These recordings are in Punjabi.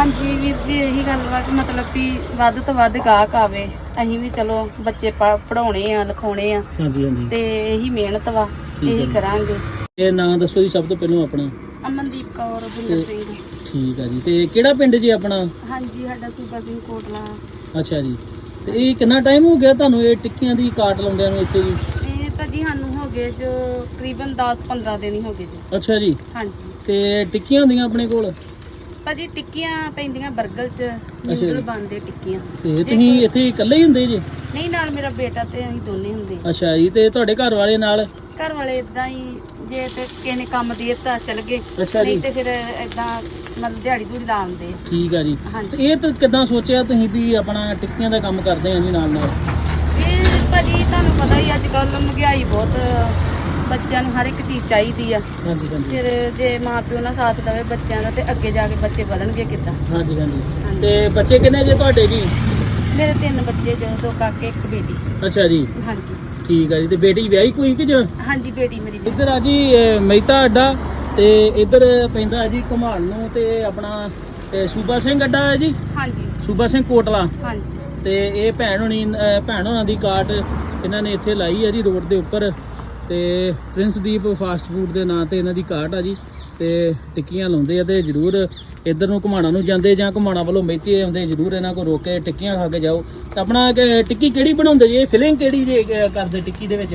ਹਾਂਜੀ ਵੀਰ ਜੀ ਇਹੀ ਗੱਲ ਵਾ ਕਿ ਮਤਲਬ ਵੀ ਵੱਧ ਤੋਂ ਵੱਧ ਗਾਹਕ ਆਵੇ ਅਸੀਂ ਵੀ ਚਲੋ ਬੱਚੇ ਪੜਾਉਣੇ ਆ ਲਿਖਾਉਣੇ ਆ। ਹਾਂਜੀ ਹਾਂਜੀ। ਤੇ ਇਹੀ ਮਿਹਨਤ ਵਾ ਠੀਕ ਇਹੀ। ਕਰਾਂਗੇ। ਇਹ ਨਾਂ ਦੱਸੋ ਜੀ ਸਭ ਤੋਂ ਪਹਿਲਾਂ ਆਪਣਾ। ਅਮਨਦੀਪ ਕੌਰ ਬਿੰਦਰ ਸਿੰਘ। ਠੀਕ ਆ ਜੀ। ਤੇ ਕਿਹੜਾ ਪਿੰਡ ਜੀ ਆਪਣਾ? ਹਾਂਜੀ ਸਾਡਾ ਸੂਬਾ ਸਿੰਘ ਕੋਟਲਾ। ਅੱਛਾ ਜੀ। ਤੇ ਇਹ ਕਿੰਨਾ ਟਾਈਮ ਹੋ ਗਿਆ ਤੁਹਾਨੂੰ ਇਹ ਟਿੱਕੀਆਂ ਦੀ ਕਾਟ ਲਾਉਂਦਿਆਂ ਨੂੰ ਇੱਥੇ ਜੀ? ਇਹ ਤਾਂ ਜੀ ਸਾਨੂੰ ਹੋ ਗਏ ਜੋ ਤਕਰੀਬਨ 10-15 ਦਿਨ ਹੀ ਹੋ ਗਏ ਜੀ। ਅੱਛਾ ਜੀ। ਹਾਂਜੀ। ਤੇ ਟਿੱਕੀਆਂ ਹੁੰਦੀਆਂ ਆਪਣੇ ਕੋਲ? ਭਾਜੀ ਟਿੱਕੀਆਂ ਪੈਂਦੀਆਂ 버ਗਲ ਚ ਜੀ। ਨਿਊਡਲ ਬਣਦੇ ਟਿੱਕੀਆਂ। ਤੇ ਤੁਸੀਂ ਇੱਥੇ ਇਕੱਲੇ ਹੀ ਹੁੰਦੇ ਜੀ? ਨਹੀਂ ਨਾਲ ਮੇਰਾ ਬੇਟਾ ਤੇ ਅਸੀਂ ਦੋਨੇ ਹੁੰਦੇ। ਅੱਛਾ ਜੀ ਤੇ ਤੁਹਾਡੇ ਘਰ ਵਾਲੇ ਨਾਲ? ਘਰ ਵਾਲੇ ਇਦਾਂ ਹੀ ਜੇ ਤੇ ਕਿਸੇ ਨੇ ਕੰਮ ਦੇ ਦਿੱਤਾ ਚੱਲ ਗਏ। ਅੱਛਾ ਜੀ। ਨਹੀਂ ਤੇ ਫਿਰ ਇਦਾਂ ਮਤਲਬ ਦਿਹਾੜੀ ਦੂੜੀ ਲਾ ਆਉਂਦੇ। ਠੀਕ ਆ ਜੀ। ਹਾਂਜੀ। ਤੇ ਇਹ ਤਾਂ ਕਿਦਾਂ ਸੋਚਿਆ ਤੁਸੀਂ ਵੀ ਆਪਣਾ ਟਿੱਕੀਆਂ ਦਾ ਕੰਮ ਕਰਦੇ ਆ ਜੀ ਨਾਲ ਨਾਲ ਇਹ ਭਾਜੀ ਤੁਹਾਨੂੰ ਪਤਾ ਹੀ ਅੱਜ ਕੱਲ ਮਹਿੰਗਾਈ ਬਹੁਤ ਬੱਚਿਆਂ ਨੂੰ ਹਰ ਇੱਕ ਚੀਜ਼ ਚਾਹੀਦੀ ਆ। ਹਾਂਜੀ ਹਾਂਜੀ। ਫਿਰ ਜੇ ਮਾਪਿਓ ਨਾਲ ਸਾਥ ਦੇਵੇ ਬੱਚਿਆਂ ਦਾ ਤੇ ਅੱਗੇ ਜਾ ਕੇ ਬੱਚੇ ਵਧਣਗੇ ਕਿੱਦਾਂ? ਹਾਂਜੀ ਹਾਂਜੀ। ਤੇ ਬੱਚੇ ਕਿੰਨੇ ਜੇ ਤੁਹਾਡੇ ਜੀ? ਮੇਰੇ ਤਿੰਨ ਬੱਚੇ ਜੋ ਦੋ ਕਾਕੇ ਇੱਕ ਬੇਟੀ। ਅੱਛਾ ਜੀ। ਹਾਂਜੀ। ਠੀਕ ਆ ਜੀ ਤੇ ਬੇਟੀ ਵਿਆਹੀ ਕੋਈ ਕਿ ਜਾਂ ਹਾਂਜੀ ਬੇਟੀ ਮੇਰੀ। ਇੱਧਰ ਆ ਜੀ ਮਹਿਤਾ ਅੱਡਾ ਤੇ ਇੱਧਰ ਪੈਂਦਾ ਜੀ ਘਮਾਣ ਨੂੰ ਤੇ ਆਪਣਾ ਸੂਬਾ ਸਿੰਘ ਅੱਡਾ ਹੈ ਜੀ? ਹਾਂਜੀ। ਸੂਬਾ ਸਿੰਘ ਕੋਟਲਾ। ਹਾਂਜੀ। ਤੇ ਇਹ ਭੈਣ ਹੋਣੀ ਭੈਣ ਹੋਣਾ ਦੀ ਕਾਟ ਇਹਨਾਂ ਨੇ ਇੱਥੇ ਲਾਈ ਹੈ ਜੀ ਰੋਡ ਦੇ ਉੱਪਰ। ਤੇ ਪ੍ਰਿੰਸਦੀਪ ਫਾਸਟ ਫੂਡ ਦੇ ਨਾਂ ਤੇ ਇਹਨਾਂ ਦੀ ਕਾਟ ਆ ਜੀ ਤੇ ਟਿੱਕੀਆਂ ਲਾਉਂਦੇ ਆ ਤੇ ਜਰੂਰ ਇੱਧਰ ਨੂੰ ਘਮਾਣਾ ਨੂੰ ਜਾਂਦੇ ਜਾਂ ਘਮਾਣਾ ਵੱਲੋਂ ਮੇਚੇ ਆਉਂਦੇ ਜਰੂਰ ਇਹਨਾਂ ਕੋਲ ਰੋਕ ਕੇ ਟਿੱਕੀਆਂ ਖਾ ਕੇ ਜਾਓ। ਤੇ ਆਪਣਾ ਕਿ ਟਿੱਕੀ ਕਿਹੜੀ ਬਣਾਉਂਦੇ ਜੀ? ਇਹ ਫਿਲਿੰਗ ਕਿਹੜੀ ਜੇ ਕਰਦੇ ਟਿੱਕੀ ਦੇ ਵਿੱਚ?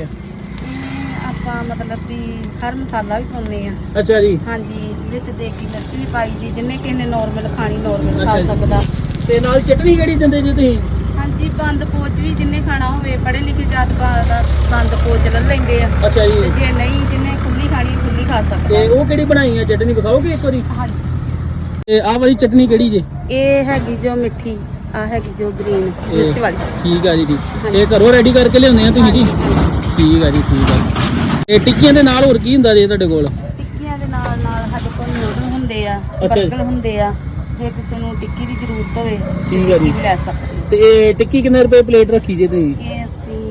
ਆਪਾਂ ਮਤਲਬ ਵੀ ਹਰ ਮਸਾਲਾ ਵੀ ਪਾਉਂਦੇ ਆ। ਅੱਛਾ ਜੀ। ਹਾਂਜੀ ਵਿੱਚ ਦੇਗੀ ਮਿਰਚ ਵੀ ਪਾਈ ਦੀ ਜਿੰਨੇ ਕਿਸੇ ਨੇ ਨਾਰਮਲ ਖਾਣੀ ਨਾਰਮਲ ਖਾ। ਸਕਦਾ। ਤੇ ਨਾਲ ਚਟਨੀ ਕਿਹੜੀ ਦਿੰਦੇ ਜੀ ਤੁਸੀਂ? ਹਾਂਜੀ ਬੰਦ ਪੋਚ ਵੀ ਜਿੰਨੇ ਖਾਣਾ ਹੋਵੇ ਪੜ੍ਹੇ ਲਿਖੇ ਜਾਤ ਪਾਤ ਦਾ ਬੰਦ ਪੋਚ ਲੈ ਲੈਂਦੇ ਆ। ਅੱਛਾ ਤੇ ਜੀ ਜੇ ਨਹੀਂ ਜਿੰਨੇ ਖੁੱਲੀ ਖਾਣੀ ਖੁੱਲੀ ਖਾ ਤੇ ਸਕਦਾ ਉਹ ਕਿਹੜੀ ਬਣਾਈ ਹੈ ਚਟਨੀ ਵਿਖਾਓਗੇ ਇੱਕ ਵਾਰੀ? ਹਾਂਜੀ। ਤੇ ਆਹ ਵਾਲੀ ਚਟਨੀ ਕਿਹੜੀ ਜੇ? ਇਹ ਹੈਗੀ ਜੋ ਮਿੱਠੀ ਆ ਹੈਗੀ ਜੋ ਗ੍ਰੀਨ ਮਿਰਚ ਵਾਲੀ। ਠੀਕ ਆ ਜੀ ਜੀ ਹਾਂਜੀ। ਇਹ ਘਰੋਂ ਰੈਡੀ ਕਰਕੇ ਲਿਆਉਂਦੇ ਆ ਤੁਸੀਂ ਜੀ। ਠੀਕ ਆ ਜੀ ਠੀਕ ਆ। ਇਹ ਟਿੱਕੀਆਂ ਦੇ ਨਾਲ ਹੋਰ ਕੀ ਹੁੰਦਾ ਜੀ ਤੁਹਾਡੇ ਕੋਲ? ਟਿੱਕੀਆਂ ਦੇ ਨਾਲ ਨਾਲ ਸਾਡੇ ਕੋਲ ਨੂਡਲ ਹੁੰਦੇ ਆ ਅੱਛਾ ਹੁੰਦੇ ਆ ਜੇ ਕਿਸੇ ਨੂੰ ਟਿੱਕੀ ਦੀ ਜ਼ਰੂਰਤ ਹੋਵੇ ਠੀਕ ਆ ਜੀ। ਵੀ ਲੈ ਸਕਦੇ ਤੇ ਇਹ ਟਿੱਕੀ ਕਿੰਨੇ ਰੁਪਏ ਪਲੇਟ ਰੱਖੀ ਜੇ ਤੁਸੀਂ? ਇਹ ਅਸੀਂ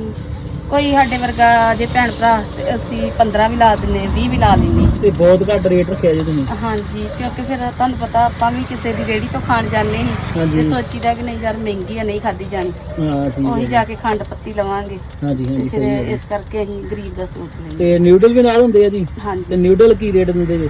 ਕੋਈ ਸਾਡੇ ਵਰਗਾ ਜੇ ਭੈਣ ਭਰਾ ਤੇ ਅਸੀਂ 15 ਵੀ ਲਾ ਦਿੰਨੇ 20 ਵੀ ਲਾ ਲੈਂਦੇ ਤੇ ਬਹੁਤ ਘੱਟ ਰੇਟ ਰੱਖਿਆ ਜੀ ਤੁਸੀਂ। ਹਾਂਜੀ ਕਿਉਂਕਿ ਫਿਰ ਤੁਹਾਨੂੰ ਪਤਾ ਆਪਾਂ ਵੀ ਕਿਸੇ ਦੀ ਰੇੜੀ ਤੋਂ ਖਾਣ ਜਾਂਦੇ ਸੀ ਹਾਂਜੀ। ਤੇ ਸੋਚੀਦਾ ਕਿ ਨਹੀਂ ਯਾਰ ਮਹਿੰਗੀ ਆ ਨਹੀਂ ਖਾਦੀ ਜਾਣੀ। ਹਾਂ ਠੀਕ ਉਹੀ ਹੈ ਜਾ ਕੇ ਖੰਡ ਪੱਤੀ ਲਵਾਂਗੇ। ਹਾਂਜੀ ਤੇ ਹਾਂਜੀ ਫਿਰ ਸਹੀ ਹੈ ਜੀ। ਇਸ ਕਰਕੇ ਅਸੀਂ ਗਰੀਬ ਦਾ ਸੋਚ ਲੈਂਦੇ ਤੇ ਨਿਊਡਲ ਵੀ ਨਾਲ ਹੁੰਦੇ ਆ ਜੀ। ਤੇ ਨਿਊਡਲ ਕੀ ਰੇਟ ਦਿੰਦੇ ਜੀ?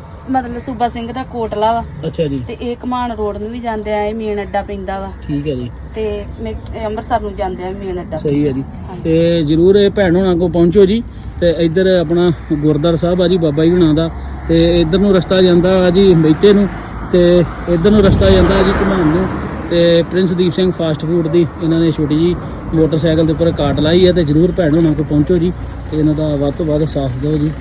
ਮਤਲਬ ਸੂਬਾ ਸਿੰਘ ਦਾ ਕੋਟਲਾ ਵਾ। ਅੱਛਾ ਜੀ। ਤੇ ਇਹ ਕਮਾਨ ਰੋਡ ਨੂੰ ਵੀ ਜਾਂਦੇ ਆ ਇਹ ਮੇਨ ਅੱਡਾ ਪੈਂਦਾ ਵਾ। ਠੀਕ ਹੈ ਜੀ। ਤੇ ਮੇ- ਇਹ ਅੰਮ੍ਰਿਤਸਰ ਨੂੰ ਜਾਂਦੇ ਆ ਮੇਨ ਅੱਡਾ। ਸਹੀ ਹੈ ਜੀ। ਤੇ ਜਰੂਰ ਇਹ ਭੈਣ ਹੋਣਾ ਕੋ ਪਹੁੰਚੋ ਜੀ। ਤੇ ਇੱਧਰ ਆਪਣਾ ਗੁਰਦਾਰ ਸਾਹਿਬ ਆ ਜੀ ਬਾਬਾ ਜੀ ਹੁਣਾਂ ਦਾ। ਤੇ ਇੱਧਰ ਨੂੰ ਰਸਤਾ ਜਾਂਦਾ ਆ ਜੀ ਮਹਿਤੇ ਨੂੰ। ਤੇ ਇੱਧਰ ਨੂੰ ਰਸਤਾ ਜਾਂਦਾ ਆ ਜੀ ਘੁਮਾਣ ਨੂੰ। ਤੇ ਪ੍ਰਿੰਸਦੀਪ ਸਿੰਘ ਫਾਸਟ ਫੂਡ ਦੀ ਇਹਨਾਂ ਨੇ ਛੋਟੀ ਜੀ ਮੋਟਰਸਾਈਕਲ ਦੇ ਉੱਪਰ ਕਾਟ ਲਾਈ ਹੈ ਤੇ ਜਰੂਰ ਭੈਣ ਹੋਣਾ ਕੋ ਪਹੁੰਚੋ ਜੀ। ਤੇ ਇਹਨਾਂ ਦਾ ਵੱਧ ਤੋਂ ਵੱਧ ਸਾਥ ਦਿਓ ਜੀ।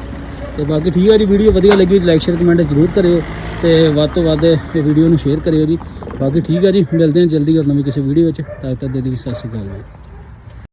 ਤੇ ਬਾਕੀ ਠੀਕ ਹੈ ਜੀ ਵੀਡੀਓ ਵਧੀਆ ਲੱਗੀ ਲਾਈਕ ਸ਼ੇਅਰ ਕਮੈਂਟ ਜਰੂਰ ਕਰਿਓ ਤੇ ਵੱਧ ਤੋਂ ਵੱਧ ਇਹ ਵੀਡੀਓ ਨੂੰ ਸ਼ੇਅਰ ਕਰਿਓ ਜੀ। ਬਾਕੀ ਠੀਕ ਹੈ ਜੀ, ਮਿਲਦੇ ਹਾਂ ਜਲਦੀ ਹੋਰ ਨਵੀਂ ਕਿਸੇ ਵੀਡੀਓ ਵਿੱਚ। ਤਦ ਤੱਕ ਦੇ ਲਈ ਸਤਿ ਸ਼੍ਰੀ ਅਕਾਲ ਜੀ।